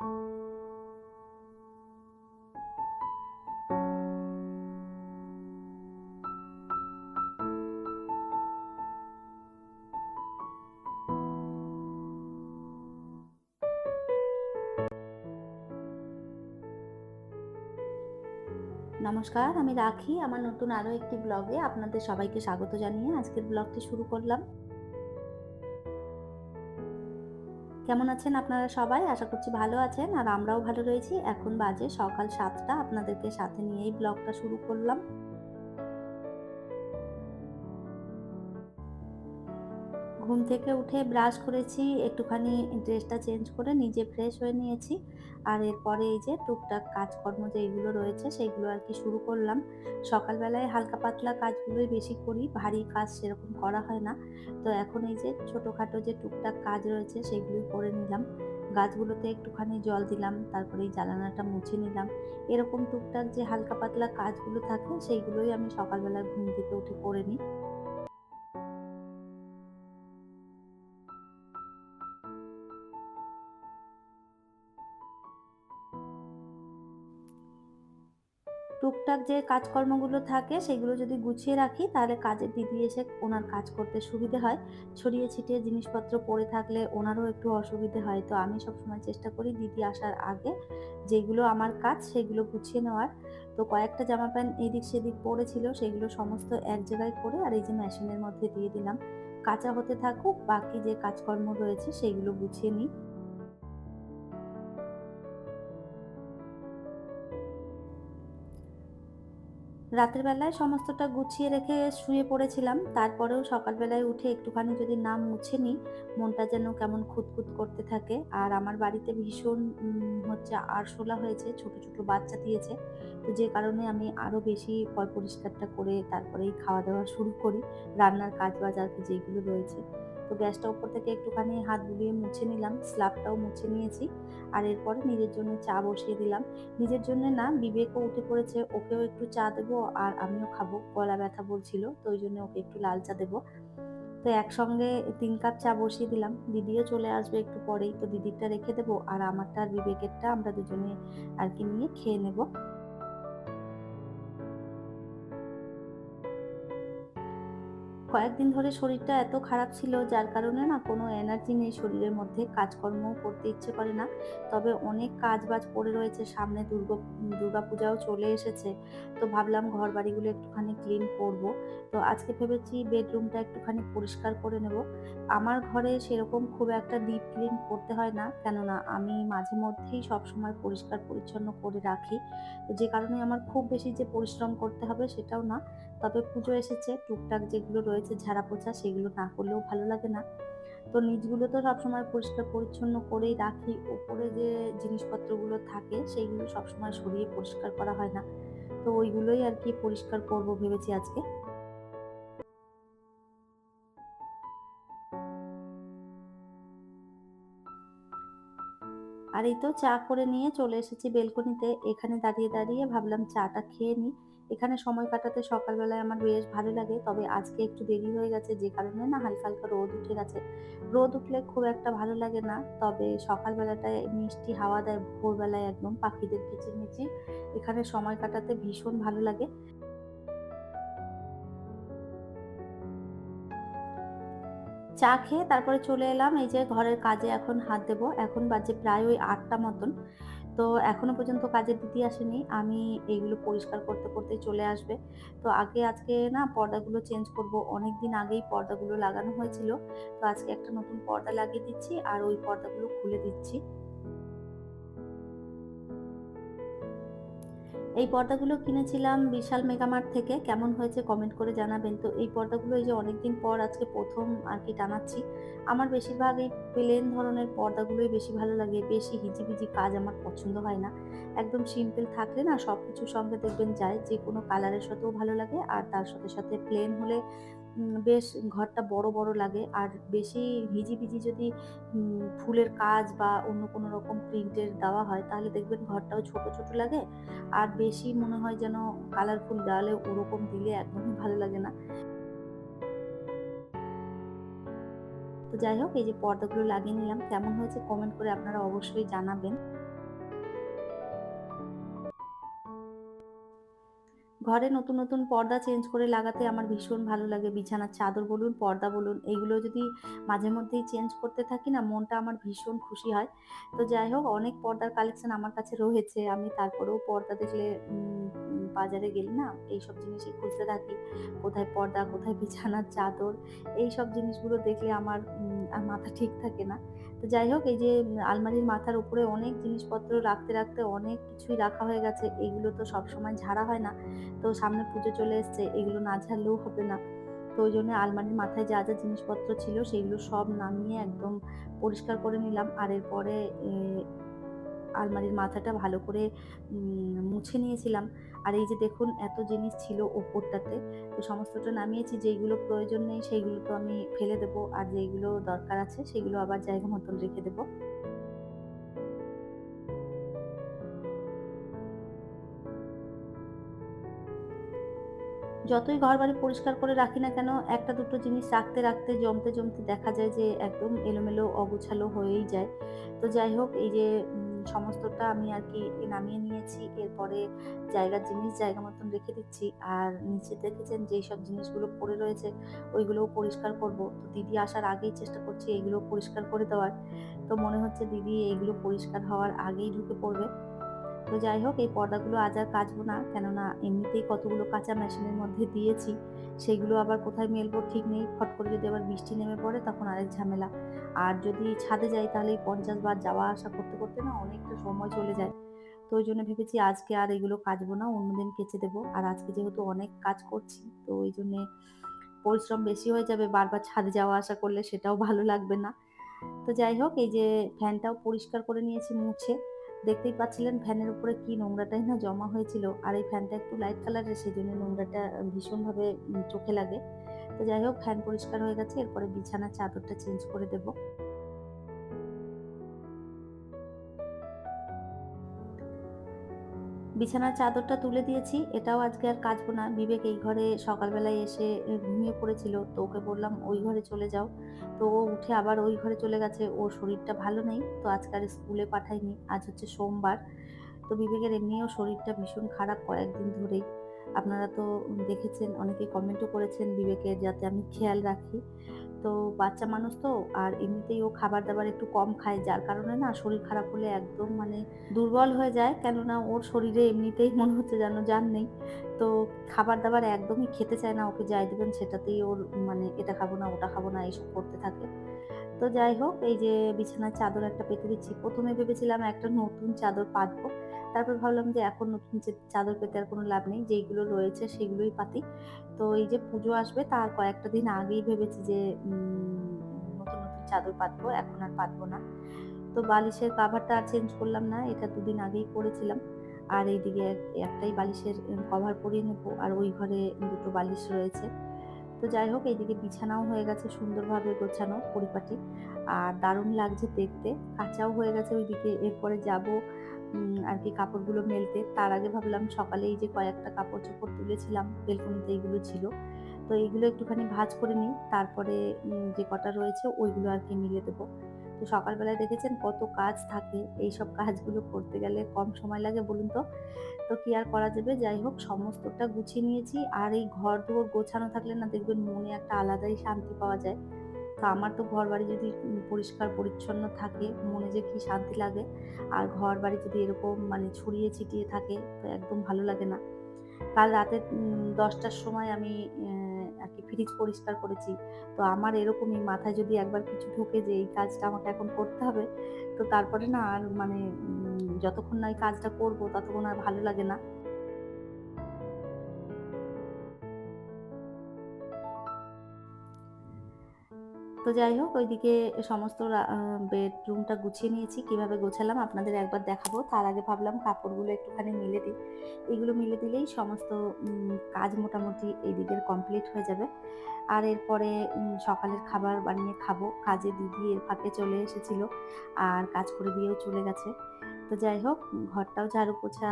নমস্কার, আমি রাখি। আমার নতুন আরও একটি ব্লগে আপনাদের সবাইকে স্বাগত জানিয়ে আজকের ব্লগটি শুরু করলাম। কেমন আছেন আপনারা সবাই? আশা করছি ভালো আছেন। আর আমরাও ভালো রয়েছি। এখন বাজে সকাল সাতটা। আপনাদেরকে সাথে নিয়েই ব্লগটা শুরু করলাম। ঘুম থেকে উঠে ব্রাশ করেছি, একটুখানি ড্রেসটা চেঞ্জ করে নিজে ফ্রেশ হয়ে নিয়েছি। আর এরপরে এই যে টুকটাক কাজকর্ম যেইগুলো রয়েছে সেইগুলো আর কি শুরু করলাম। সকালবেলায় হালকা পাতলা কাজগুলোই বেশি করি, ভারী কাজ সেরকম করা হয় না। তো এখন এই যে ছোটোখাটো যে টুকটাক কাজ রয়েছে সেগুলোই করে নিলাম। গাছগুলোতে একটুখানি জল দিলাম, তারপরে এই জ্বালানাটা মুছে নিলাম। এরকম টুকটাক যে হালকা পাতলা কাজগুলো থাকে সেইগুলোই আমি সকালবেলা ঘুম থেকে উঠে করে নিই। টুকটাক যে কাজকর্মগুলো থাকে সেগুলো যদি গুছিয়ে রাখি, তাহলে কাজের দিদি এসে ওনার কাজ করতে সুবিধে হয়। ছড়িয়ে ছিটিয়ে জিনিসপত্র পড়ে থাকলে ওনারও একটু অসুবিধে হয়। তো আমি সবসময় চেষ্টা করি দিদি আসার আগে যেগুলো আমার কাজ সেগুলো গুছিয়ে নেওয়ার। তো কয়েকটা জামা প্যান্ট এদিক সেদিক পড়েছিল, সেগুলো সমস্ত এক জায়গায় করে আর এই যে মেশিনের মধ্যে দিয়ে দিলাম। কাঁচা হতে থাকুক, বাকি যে কাজকর্ম রয়েছে সেগুলো গুছিয়ে নিই। রাতের বেলায় সমস্তটা গুছিয়ে রেখে শুয়ে পড়েছিলাম। তারপরেও সকালবেলায় উঠে একটুখানি যদি না মুছে নিই, মনটা যেন কেমন খুঁতখুত করতে থাকে। আর আমার বাড়িতে ভীষণ হচ্ছে আরশোলা হয়েছে, ছোট ছোট বাচ্চা দিয়েছে। তো যে কারণে আমি আরও বেশি পয় পরিষ্কারটা করে তারপরেই খাওয়া দাওয়া শুরু করি। রান্নার কাজ বাজ আর কি যেগুলো রয়েছে। তো গ্যাসটা উপর থেকে একটুখানি হাত বুলিয়ে মুছে নিলাম, স্ল্যাবটাও মুছে নিয়েছি। আর এরপরে নিজের জন্য চা বসিয়ে দিলাম। নিজের জন্য না বিবেকও উঠে পড়েছে, ওকেও একটু চা দেবো আর আমিও খাব, গলা ব্যথা বলছিল, তো ওই জন্য ওকে একটু লাল চা দেবো। তো একসঙ্গে তিন কাপ চা বসিয়ে দিলাম। দিদিও চলে আসবে একটু পরেই, তো দিদিরটা রেখে দেবো আর আমারটা আর বিবেকেরটা আমরা দুজনে আর কি নিয়ে খেয়ে নেব। কয়েকদিন ধরে শরীরটা এত খারাপ ছিল, যার কারণে না কোনো এনার্জি নেই শরীরের মধ্যে কাজকর্ম করতে ইচ্ছে করে না। তবে অনেক কাজ বাজ পড়ে রয়েছে, সামনে দুর্গা দুর্গা পূজাও চলে এসেছে। তো ভাবলাম ঘর বাড়িগুলো একটুখানি ক্লিন করব। তো আজকে ভেবেছি বেডরুমটা একটুখানি পরিষ্কার করে নেব। আমার ঘরে সেরকম খুব একটা ডিপ ক্লিন করতে হয় না, কেননা আমি মাঝে মধ্যেই সবসময় পরিষ্কার পরিচ্ছন্ন করে রাখি। তো যে কারণে আমার খুব বেশি যে পরিশ্রম করতে হবে সেটাও না। তবে পুজো এসেছে। টুকটাক যেগুলো রয়েছে ঝাড়া পোছা সেগুলো না করলেও ভালো লাগে না। তো নিচগুলো তো সবসময় পরিষ্কার পরিচ্ছন্ন করেই রাখি। ওপরে যে জিনিসপত্রগুলো থাকে সেইগুলো সবসময় সরিয়ে পরিষ্কার করা হয় না। তো ওইগুলোই আর কি পরিষ্কার করব ভেবেছি আজকে। আর এই তো চা করে নিয়ে চলে এসেছি বেলকনিতে। এখানে দাঁড়িয়ে দাঁড়িয়ে ভাবলাম চাটা খেয়ে নিই এখানে সময় কাটাতে সকালবেলায় আমার বেশ ভালো লাগে, তবে আজকে একটু দেরি হয়ে গেছে, যে কারণে না হালকা হালকা রোদ উঠে গেছে। রোদ উঠলে খুব একটা ভালো লাগে না, তবে সকালবেলাটায় মিষ্টি হাওয়া দেয় ভোরবেলায় একদম পাখিদের কিচিরমিচির। এখানে সময় কাটাতে ভীষণ ভালো লাগে। চা খেয়ে তারপরে চলে এলাম, এই যে ঘরের কাজে এখন হাত দেবো, এখন বাজে প্রায় ওই আটটা মতন। তো এখনও পর্যন্ত কাজের দিদি আসেনি। আমি এইগুলো পরিষ্কার করতে করতে চলে আসবে। তো আগে, আজকে না পর্দাগুলো চেঞ্জ করব। অনেক দিন আগেই পর্দাগুলো লাগানো হয়েছিল। তো আজকে একটা নতুন পর্দা লাগিয়ে দিচ্ছি আর ওই পর্দাগুলো খুলে দিচ্ছি। এই পর্দাগুলো কিনেছিলাম বিশাল মেগামার্ট থেকে। কেমন হয়েছে কমেন্ট করে জানাবেন। তো এই পর্দাগুলো এই যে অনেকদিন পর আজকে প্রথম আর কি টানাচ্ছি, আমার বেশিরভাগ এই প্লেন ধরনের পর্দাগুলোই বেশি ভালো লাগে। বেশি হিজিবিজি কাজ আমার পছন্দ হয় না। একদম সিম্পল থাকলে না সব কিছুর সঙ্গে দেখবেন যায়, যে কোনো কালারের সাথেও ভালো লাগে আর তার সাথে সাথে প্লেন হলে বেশ ঘরটা বড় বড় লাগে। আর বেশি ভিজি ভিজি যদি ফুলের কাজ বা অন্য কোনো রকম প্রিন্টের দেওয়া হয়, তাহলে দেখবেন ঘরটাও ছোট ছোট লাগে। আর বেশি মনে হয় যেন কালারফুল দেওয়ালে ওরকম দিলে একদমই ভালো লাগে না। তো যাই হোক, এই যে পর্দাগুলো লাগিয়ে নিলাম। কেমন হয়েছে কমেন্ট করে আপনারা অবশ্যই জানাবেন। ঘরে নতুন, নতুন পর্দা চেঞ্জ করে লাগাতে আমার ভীষণ ভালো লাগে। বিছানার চাদর বলুন, পর্দা বলুন, এগুলো যদি মাঝে মধ্যেই চেঞ্জ করতে থাকি না, মনটা আমার ভীষণ খুশি হয়। তো যাই হোক অনেক পর্দার কালেকশন আমার কাছে রয়েছে। আমি তারপরেও পর্দা দেখলে বাজারে গেলে না এইসব জিনিসই খুঁজতে থাকি। কোথায় পর্দা, কোথায় বিছানার চাদর, এইসব জিনিসগুলো দেখলে আমার মাথা ঠিক থাকে না। তো যাই হোক এই যে আলমারির মাথার উপরে অনেক জিনিসপত্র রাখতে, রাখতে অনেক কিছুই রাখা হয়ে গেছে। এগুলো তো সবসময় ঝাড়া হয় না। তো সামনে পুজো চলে এসছে, এগুলো না ঝাড়লেও হবে না। তো ওই জন্য আলমারির মাথায় যা, যা জিনিসপত্র ছিল সেগুলো সব নামিয়ে একদম পরিষ্কার করে নিলাম। আর এরপরে আলমারির মাথাটা ভালো করে মুছে নিয়েছিলাম। আর এই যে দেখুন এত জিনিস ছিল ওপরটাতে। তো সমস্তটা নামিয়েছি। যেইগুলো প্রয়োজন নেই সেইগুলো তো আমি ফেলে দেবো। আর যেইগুলো দরকার আছে সেগুলো আবার জায়গা মতন রেখে দেবো। যতই ঘর বাড়ি পরিষ্কার করে রাখি না কেন, একটা দুটো জিনিস রাখতে, রাখতে জমতে, জমতে দেখা যায় যে একদম এলোমেলো অগোছালো হয়েই যায়। তো যাই হোক এই যে সমস্তটা আমি আর কি নামিয়ে নিয়েছি। এরপরে জায়গার জিনিস জায়গা মতন রেখে দিচ্ছি। আর নিচে দেখেছেন যেইসব জিনিসগুলো পড়ে রয়েছে, ওইগুলোও পরিষ্কার করব। তো দিদি আসার আগেই চেষ্টা করছি এগুলো পরিষ্কার করে দেওয়ার। তো মনে হচ্ছে দিদি এইগুলো পরিষ্কার হওয়ার আগেই ঢুকে পড়বে। তো যাই হোক এই পর্দাগুলো আজ আর কাচবো না। কেননা এমনিতেই কতগুলো কাঁচা মেশিনের মধ্যে দিয়েছি। সেগুলো আবার কোথায় মেলবো ঠিক নেই। ফট করে যদি আবার বৃষ্টি নেমে পড়ে তখন আরেক ঝামেলা। আর যদি ছাদে যাই তাহলে ৫০ বার যাওয়া আসা করতে, করতে না অনেকটা সময় চলে যায়। তো ওই জন্য ভেবেছি আজকে আর এগুলো কাচবো না, অন্যদিন কেচে দেবো। আর আজকে যেহেতু অনেক কাজ করছি তো ওই জন্যে পরিশ্রম বেশি হয়ে যাবে। বারবার ছাদে যাওয়া আসা করলে সেটাও ভালো লাগবে না। তো যাই হোক এই যে ফ্যানটাও পরিষ্কার করে নিয়েছি মুছে। দেখতেই পাচ্ছিলেন ফ্যানের উপরে কি নোংরাটাই না জমা হয়েছিল। আর এই ফ্যানটা একটু লাইট কালারের সেই জন্য নোংরাটা ভীষণভাবে চোখে লাগে। তো যাই হোক, ফ্যান পরিষ্কার হয়ে গেছে। এরপরে বিছানা চাদরটা চেঞ্জ করে দেব। বিছানার চাদরটা তুলে দিয়েছি। এটাও আজকে আর কাচবো না। বিবেক এই ঘরে সকালবেলায় এসে ঘুমিয়ে পড়েছিল। তো ওকে বললাম, "ওই ঘরে চলে যাও।" তো ও উঠে আবার ওই ঘরে চলে গেছে। ওর শরীরটা ভালো নেই। তো আজকে আর স্কুলে পাঠাইনি। আজ হচ্ছে সোমবার। তো বিবেকের এমনিও শরীরটা ভীষণ খারাপ কয়েকদিন ধরেই। আপনারা তো দেখেছেন, অনেকে কমেন্টও করেছেন বিবেকের যাতে আমি খেয়াল রাখি। তো বাচ্চা মানুষ তো আর এমনিতেই ও খাবার-দাবার একটু কম খায়। যার কারণে না শরীর খারাপ হলে একদম মানে দুর্বল হয়ে যায়। কেননা ওর শরীরে এমনিতেই মনে হচ্ছে যেন যান নেই। তো খাবার-দাবার একদমই খেতে চায় না। ওকে যাই দেবেন সেটাতেই ওর মানে এটা খাব না, ওটা খাব না এইসব করতে থাকে। তো যাই হোক এই যে বিছানার চাদর একটা পেতে দিচ্ছি। প্রথমে ভেবেছিলাম একটা নতুন চাদর পাতবো। তারপর ভাবলাম যে এখন নতুন চাদর পেতে আর কোনো লাভ নেই। যেইগুলো রয়েছে সেগুলোই পাতি। তো এই যে পুজো আসবে তার কয়েকটা দিন আগেই ভেবেছি যে নতুন, নতুন চাদর পাতবো। এখন আর পাতবো না। তো বালিশের কাভারটা আর চেঞ্জ করলাম না। এটা দুদিন আগেই করেছিলাম। আর এইদিকে একটাই বালিশের কভার পরিয়ে নেব। আর ওই ঘরে দুটো বালিশ রয়েছে। তো যাই হোক এইদিকে বিছানাও হয়ে গেছে সুন্দরভাবে গোছানো পরিপাটি। আর দারুণ লাগছে দেখতে। কাঁচাও হয়ে গেছে ওইদিকে। এরপরে যাব আর কি কাপড়গুলো মেলতে। তার আগে ভাবলাম সকালে এই যে কয়েকটা কাপড়-চোপড় তুলেছিলাম, বেলকনিতে এইগুলো ছিল। তো এইগুলো একটুখানি ভাজ করে নিই। তারপরে যে কটা রয়েছে ওইগুলো আর কি মিলে দেবো। তো সকালবেলায় দেখেছেন কত কাজ থাকে। এইসব কাজগুলো করতে গেলে কম সময় লাগে বলুন তো? তো কি আর করা যাবে? যাই হোক, সমস্তটা গুছিয়ে নিয়েছি। আর এই ঘর-দোর গোছানো থাকলে না দেখবেন মনে একটা আলাদাই শান্তি পাওয়া যায়। তো আমার তো ঘর বাড়ি যদি পরিষ্কার পরিচ্ছন্ন থাকে, মনে যে কি শান্তি লাগে। আর ঘর বাড়ি যদি এরকম মানে ছড়িয়ে ছিটিয়ে থাকে, তো একদম ভালো লাগে না। কাল রাতে দশটার সময় আমি অ্যা আরকি ফ্রিজ পরিষ্কার করেছি। তো আমার এরকমই মাথায় যদি একবার কিছু ঢুকে যে এই কাজটা আমাকে এখন করতে হবে, তো তারপরে না আর মানে যতক্ষণ না এই কাজটা করব ততক্ষণ আর ভালো লাগে না। তো যাই হোক, ওইদিকে সমস্ত বেডরুমটা গুছিয়ে নিয়েছি। কীভাবে গোছালাম আপনাদের একবার দেখাবো। তার আগে ভাবলাম কাপড়গুলো একটুখানি মিলে দিই। এগুলো মিলে দিলেই সমস্ত কাজ মোটামুটি এইদিকের কমপ্লিট হয়ে যাবে। আর এরপরে সকালের খাবার বানিয়ে খাব। কাজে দিদি এর ফাঁকে চলে এসেছিল। আর কাজ করে দিয়েও চলে গেছে। তো যাই হোক, ঘরটাও ঝাড়ু পোছা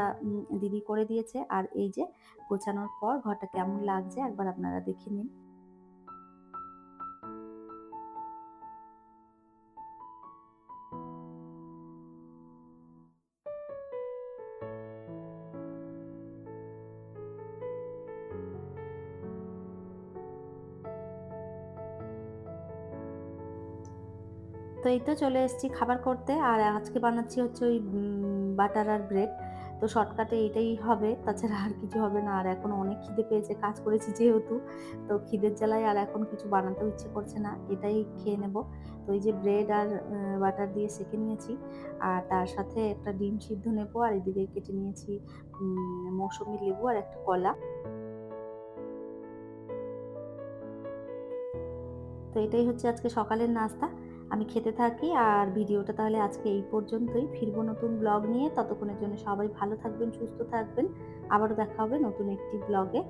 দিদি করে দিয়েছে। আর এই যে গোছানোর পর ঘরটা কেমন লাগছে একবার আপনারা দেখে নিন। তো এই তো চলে এসেছি খাবার করতে। আর আজকে বানাচ্ছি হচ্ছে ওই বাটার আর ব্রেড তো শর্টকাটে এটাই হবে, তাছাড়া আর কিছু হবে না। আর এখন অনেক খিদে পেয়েছে, কাজ করেছি যেহেতু। তো খিদের জ্বালায় আর এখন কিছু বানাতেও ইচ্ছে করছে না, এটাই খেয়ে নেব। তো এই যে ব্রেড আর বাটার দিয়ে সেঁকে নিয়েছি। আর তার সাথে একটা ডিম সিদ্ধ নেব, আর এদিকে কেটে নিয়েছি মৌসুমি লেবু আর একটা কলা। তো এটাই হচ্ছে আজকে সকালের নাস্তা। আমি খেতে থাকি। আর ভিডিওটা তাহলে আজকে এই পর্যন্তই। ফিরবো নতুন ব্লগ নিয়ে। ততক্ষণের জন্য সবাই ভালো থাকবেন, সুস্থ থাকবেন। আবারও দেখা হবে নতুন একটি ব্লগে